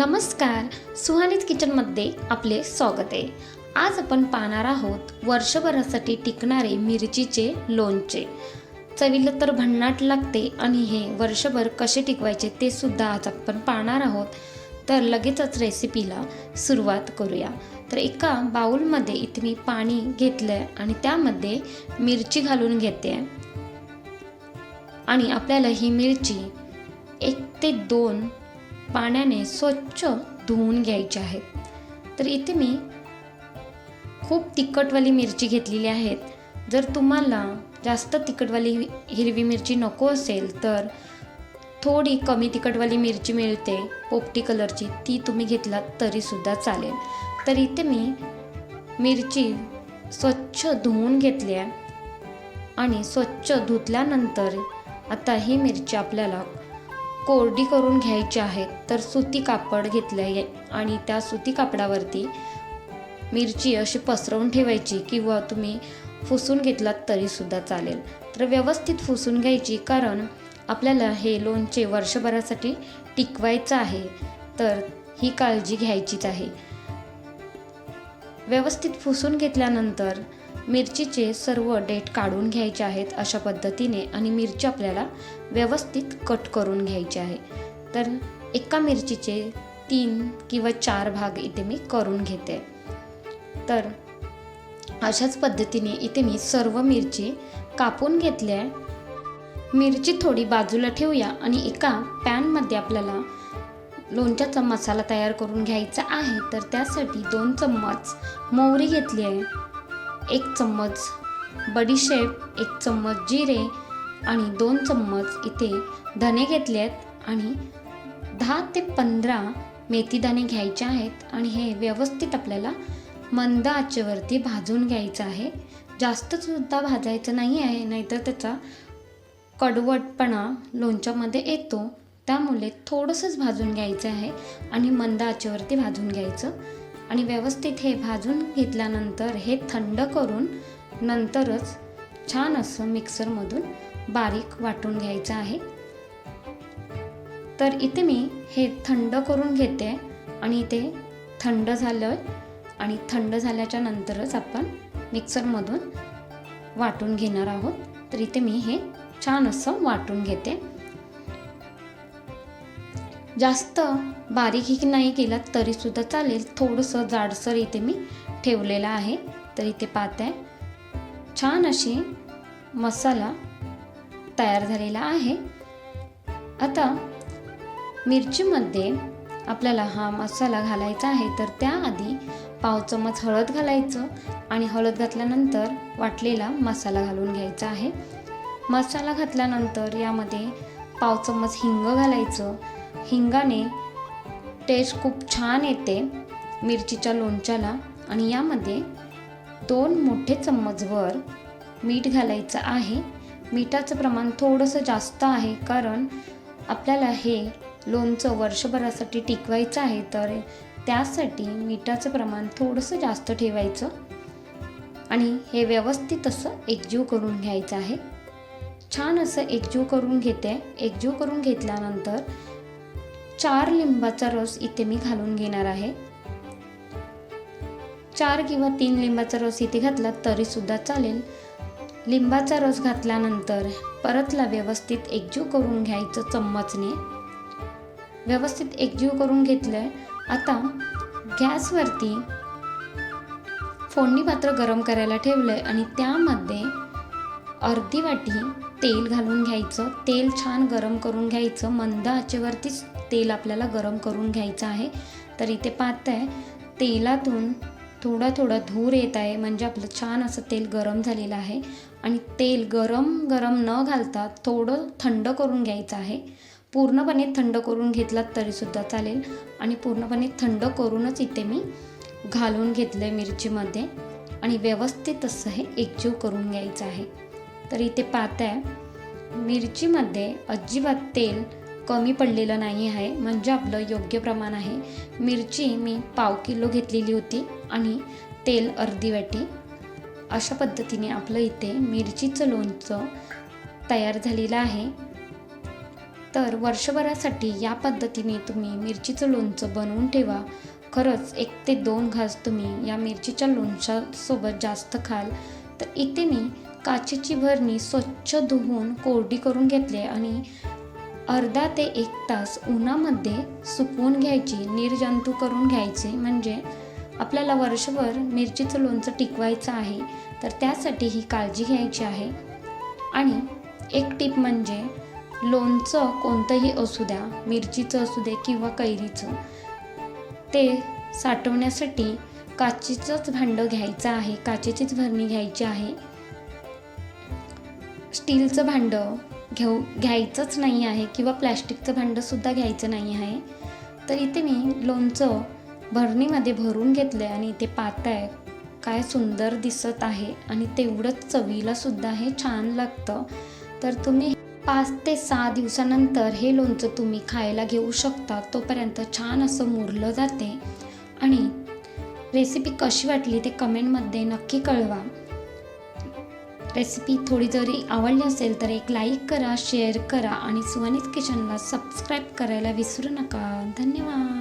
नमस्कार सुहानीत किचनमध्ये आपले स्वागत आहे. आज आपण पाहणार आहोत वर्षभरासाठी टिकणारे मिरचीचे लोणचे. चवीला तर भन्नाट लागते आणि हे वर्षभर कसे टिकवायचे ते सुद्धा आज आपण पाहणार आहोत. तर लगेचच रेसिपीला सुरुवात करूया. तर एका बाऊलमध्ये इथे मी पाणी घेतलं आहे आणि त्यामध्ये मिरची घालून घेते. आणि आपल्याला ही मिरची एक ते दोन पाण्याने स्वच्छ धुवून घ्यायचे आहेत. तर इथे मी खूप तिखटवाली मिरची घेतलेली आहेत. जर तुम्हाला जास्त तिखटवाली हिरवी मिरची नको असेल तर थोडी कमी तिखटवाली मिरची मिळते पोपटी कलरची. ती तुम्ही घेतलात तरीसुद्धा चालेल. तर इथे मी मिरची स्वच्छ धुवून घेतल्या आणि स्वच्छ धुतल्यानंतर आता ही मिरची आपल्याला कोरडी करून घ्यायची आहेत तर सुती कापड घेतलं आहे आणि त्या सुती कापडावरती मिरची अशी पसरवून ठेवायची किंवा तुम्ही फुसून घेतलात तरीसुद्धा चालेल. तर व्यवस्थित फुसून घ्यायची कारण आपल्याला हे लोणचे वर्षभरासाठी टिकवायचं आहे तर ही काळजी घ्यायचीच आहे. व्यवस्थित फुसून घेतल्यानंतर मिरचीचे सर्व डेट काढून घ्यायचे आहेत अशा पद्धतीने आणि मिरची आपल्याला व्यवस्थित कट करून घ्यायची आहे. तर एका मिरचीचे तीन किंवा चार भाग इथे मी करून घेते. तर अशाच पद्धतीने इथे मी सर्व मिरची कापून घेतली आहे. मिरची थोडी बाजूला ठेवूया आणि एका पॅनमध्ये आपल्याला लोणच्याचा मसाला तयार करून घ्यायचा आहे. तर त्यासाठी दोन चम्मच मोहरी घेतली आहे. एक चम्मच बडीशेप एक चम्मच जिरे आणि दोन चम्मच इथे धने घेतले आहेत आणि दहा ते पंधरा मेथीदाणे घ्यायचे आहेत आणि हे व्यवस्थित आपल्याला मंद आचेवरती भाजून घ्यायचं आहे. जास्तसुद्धा भाजायचं नाही आहे नाहीतर त्याचा कडवटपणा लोणच्यामध्ये येतो. त्यामुळे थोडंसंच भाजून घ्यायचं आहे आणि मंद आचेवरती भाजून घ्यायचं. आणि व्यवस्थित हे भाजून घेतल्यानंतर हे थंड करून नंतरच छान असं मिक्सरमधून बारीक वाटून घ्यायचं आहे. तर इथे मी हे थंड करून घेते आणि ते थंड झालं आणि थंड झाल्याच्या नंतरच आपण मिक्सरमधून वाटून घेणार आहोत. तर इथे मी हे छान असं वाटून घेते. जास्त बारीक नाही केलात तरीसुद्धा चालेल. थोडंसं जाडसर इथे मी ठेवलेलं आहे. तर इथे पाहत आहे छान अशी मसाला तयार झालेला आहे. आता मिरचीमध्ये आपल्याला हा मसाला घालायचा आहे तर त्याआधी पाव चमच हळद घालायचं आणि हळद घातल्यानंतर वाटलेला मसाला घालून घ्यायचा आहे. मसाला घातल्यानंतर यामध्ये पाव चम्मच हिंग घालायचं हिंगाने टेस्ट खूप छान येते मिरचीच्या लोणच्याला. आणि यामध्ये दोन मोठे चम्मचभर मीठ घालायचं आहे. मिठाचं प्रमाण थोडंसं जास्त आहे कारण आपल्याला हे लोणचं वर्षभरासाठी टिकवायचं आहे तर त्यासाठी मिठाचं प्रमाण थोडंसं जास्त ठेवायचं. आणि हे व्यवस्थित असं एकजीव करून घ्यायचं आहे. छान असं एकजीव करून घेते. एकजीव करून घेतल्यानंतर चार लिंबाचा रस इथे मी घालून घेणार आहे. चार किंवा तीन लिंबाचा रस इथे घातला तरीसुद्धा चालेल. लिंबाचा रस घातल्यानंतर परतला व्यवस्थित एकजीव करून घ्यायचं चम्मचने. व्यवस्थित एकजीव करून घेतलं आहे आता गॅसवरती फोडणी पात्र गरम करायला ठेवलं आहे आणि त्यामध्ये अर्धी वाटी तेल घालून घ्यायचं. तेल छान गरम करून घ्यायचं. मंद आचेवरतीच तेल आपल्याला गरम करून घ्यायचं आहे. तर इथे पाहताय तेलातून थोडा थोडा धूर येत आहे. म्हणजे आपलं छान असं तेल गरम झालेलं आहे. आणि तेल गरम गरम न घालता थोडं थंड करून घ्यायचं आहे. पूर्णपणे थंड करून घेतलात तरीसुद्धा चालेल. आणि पूर्णपणे थंड करूनच इथे मी घालून घेतलं आहे मिरचीमध्ये. आणि व्यवस्थित असं हे एकजीव करून घ्यायचं आहे. तर इथे पाहताय मिरचीमध्ये अजिबात तेल कमी पडलेलं नाही आहे म्हणजे आपलं योग्य प्रमाण आहे. मिरची मी पाव किलो घेतलेली होती आणि तेल अर्धी वाटी. अशा पद्धतीने आपलं इथे मिरचीचं लोणचं तयार झालेलं आहे. तर वर्षभरासाठी या पद्धतीने तुम्ही मिरचीचं लोणचं बनवून ठेवा. खरंच एक ते दोन घास तुम्ही या मिरचीच्या लोणच्यासोबत जास्त खाल. तर इथे मी काचेची भरणी स्वच्छ धुवून कोरडी करून घेतली आणि अर्धा ते एक तास उन्हामध्ये सुकवून घ्यायची निर्जंतू करून घ्यायचे. म्हणजे आपल्याला वर्षभर मिरचीचं लोणचं टिकवायचं आहे तर त्यासाठी ही काळजी घ्यायची आहे. आणि एक टीप म्हणजे लोणचं कोणतंही असू द्या मिरचीचं असू दे किंवा कैरीचं ते साठवण्यासाठी काचेचंच भांडं घ्यायचं आहे काचेचीच भरणी घ्यायची आहे. स्टीलचं भांडं घेऊ घ्यायचंच नाही आहे किंवा प्लॅस्टिकचं भांडंसुद्धा घ्यायचं नाही आहे. तर इथे मी लोणचं भरणीमध्ये भरून घेतलं आहे आणि इथे पात आहे. काय सुंदर दिसत आहे आणि तेवढंच चवीला सुद्धा हे छान लागतं. तर तुम्ही पाच ते सहा दिवसानंतर हे लोणचं तुम्ही खायला घेऊ शकता. तोपर्यंत छान असं मुरलं जाते. आणि रेसिपी कशी वाटली ते कमेंटमध्ये नक्की कळवा. रेसिपी थोडी जरी आवडली असेल तर एक लाईक करा शेअर करा आणि सुहानीत किचनला सबस्क्राईब करायला विसरू नका. धन्यवाद.